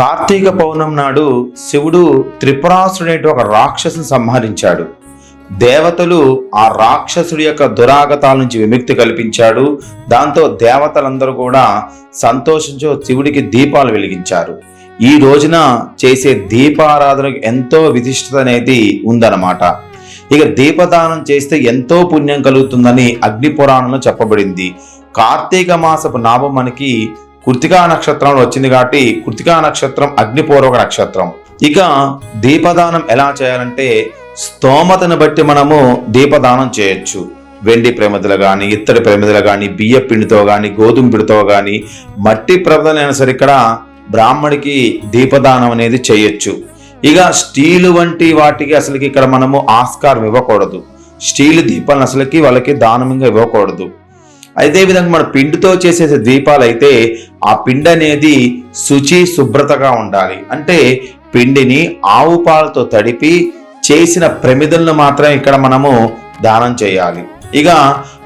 కార్తీక పౌర్ణం నాడు శివుడు త్రిపురాసుడైన ఒక రాక్షసుని సంహరించాడు. దేవతలు ఆ రాక్షసుడి యొక్క దురాగతాల నుంచి విముక్తి కల్పించాడు. దాంతో దేవతలందరూ కూడా సంతోషించో శివుడికి దీపాలు వెలిగించారు. ఈ రోజున చేసే దీపారాధనకు ఎంతో విశిష్టత అనేది ఉందన్నమాట. ఇక దీపదానం చేస్తే ఎంతో పుణ్యం కలుగుతుందని అగ్ని పురాణంలో చెప్పబడింది. కార్తీక మాసపు నాభం మనకి కృతికా నక్షత్రంలో వచ్చింది కాబట్టి కృతికా నక్షత్రం అగ్నిపూర్వక నక్షత్రం. ఇక దీపదానం ఎలా చేయాలంటే స్తోమతను బట్టి మనము దీపదానం చేయొచ్చు. వెండి ప్రమిదలు కానీ ఇత్తడి ప్రమిదలు కానీ బియ్య పిండితో కానీ గోధుమ పిండితో కానీ మట్టి ప్రమిదలైనా సరే ఇక్కడ బ్రాహ్మడికి దీపదానం అనేది చేయొచ్చు. ఇక స్టీలు వంటి వాటికి అసలుకి ఇక్కడ మనము ఆస్కారం ఇవ్వకూడదు. స్టీల్ దీపాలను అసలుకి వాళ్ళకి దానంగా ఇవ్వకూడదు. అదే విధంగా మన పిండితో చేసే దీపాలు అయితే ఆ పిండి అనేది శుచి శుభ్రతగా ఉండాలి. అంటే పిండిని ఆవు పాలతో తడిపి చేసిన ప్రమిదలను మాత్రం ఇక్కడ మనము దానం చేయాలి. ఇక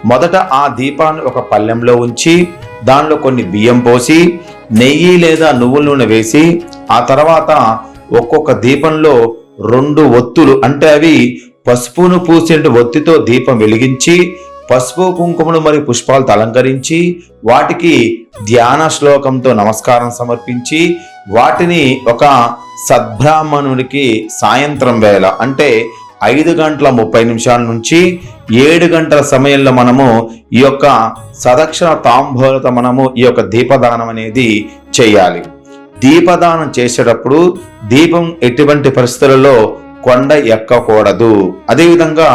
మొదట ఆ దీపాన్ని ఒక పళ్ళెంలో ఉంచి దానిలో కొన్ని బియ్యం పోసి నెయ్యి లేదా నువ్వుల నూనె వేసి ఆ తర్వాత ఒక్కొక్క దీపంలో రెండు ఒత్తులు అంటే అవి పసుపును పూసిన ఒత్తితో దీపం వెలిగించి పసుపు కుంకుమలు మరియు పుష్పాలతో అలంకరించి వాటికి ధ్యాన శ్లోకంతో నమస్కారం సమర్పించి వాటిని ఒక సద్బ్రాహ్మణుడికి సాయంత్రం వేళ అంటే ఐదు గంటల ముప్పై నిమిషాల నుంచి ఏడు గంటల సమయంలో మనము ఈ యొక్క సదక్షిణ తాంబూలత మనము ఈ యొక్క దీపదానం అనేది చేయాలి. దీపదానం చేసేటప్పుడు దీపం ఎటువంటి పరిస్థితులలో కొండ ఎక్కకూడదు. అదేవిధంగా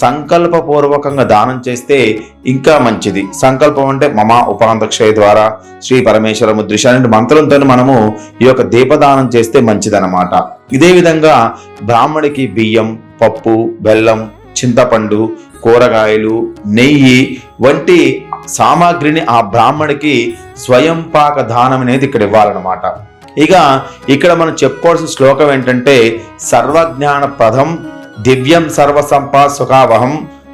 సంకల్పపూర్వకంగా దానం చేస్తే ఇంకా మంచిది. సంకల్పం అంటే మమ ఉపాంతక్షయ ద్వారా శ్రీ పరమేశ్వర ముద్రిష అనే మంత్రంతో మనము ఈ యొక్క దీపదానం చేస్తే మంచిదన్నమాట. ఇదే విధంగా బ్రాహ్మడికి బియ్యం పప్పు బెల్లం చింతపండు కూరగాయలు నెయ్యి వంటి సామాగ్రిని ఆ బ్రాహ్మడికి స్వయం పాక దానం అనేది ఇక్కడ ఇవ్వాలన్నమాట. ఇక ఇక్కడ మనం చెప్పుకోవాల్సిన శ్లోకం ఏంటంటే సర్వజ్ఞాన ప్రదం దివ్యం సర్వసంపా సుఖావహం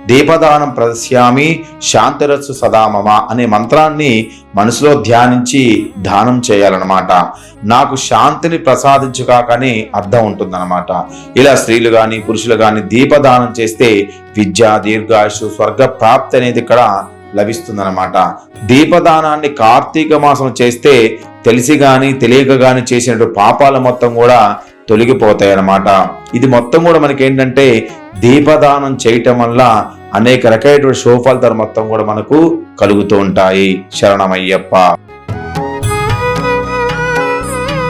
దీపదానం ప్రదశ్యామి శాంతిరస్సు సదామమ అనే మంత్రాన్ని మనసులో ధ్యానించి దానం చేయాలన్నమాట. నాకు శాంతిని ప్రసాదించుకాకని అర్థం ఉంటుందన్నమాట. ఇలా స్త్రీలు కానీ పురుషులు కానీ దీపదానం చేస్తే విద్య దీర్ఘాయుషు స్వర్గ ప్రాప్తి అనేది ఇక్కడ లభిస్తుందన్నమాట. దీపదానాన్ని కార్తీక మాసం చేస్తే తెలిసి కానీ తెలియక కానీ చేసినట్టు పాపాల మొత్తం కూడా తొలగిపోతాయి అన్నమాట ఇది మొత్తం కూడా మనకి ఏంటంటే దీపదానం చేయటం వల్ల అనేక రకమైనటువంటి శోఫలితాలు మొత్తం కూడా మనకు కలుగుతూ ఉంటాయి. శరణమయ్యప్ప.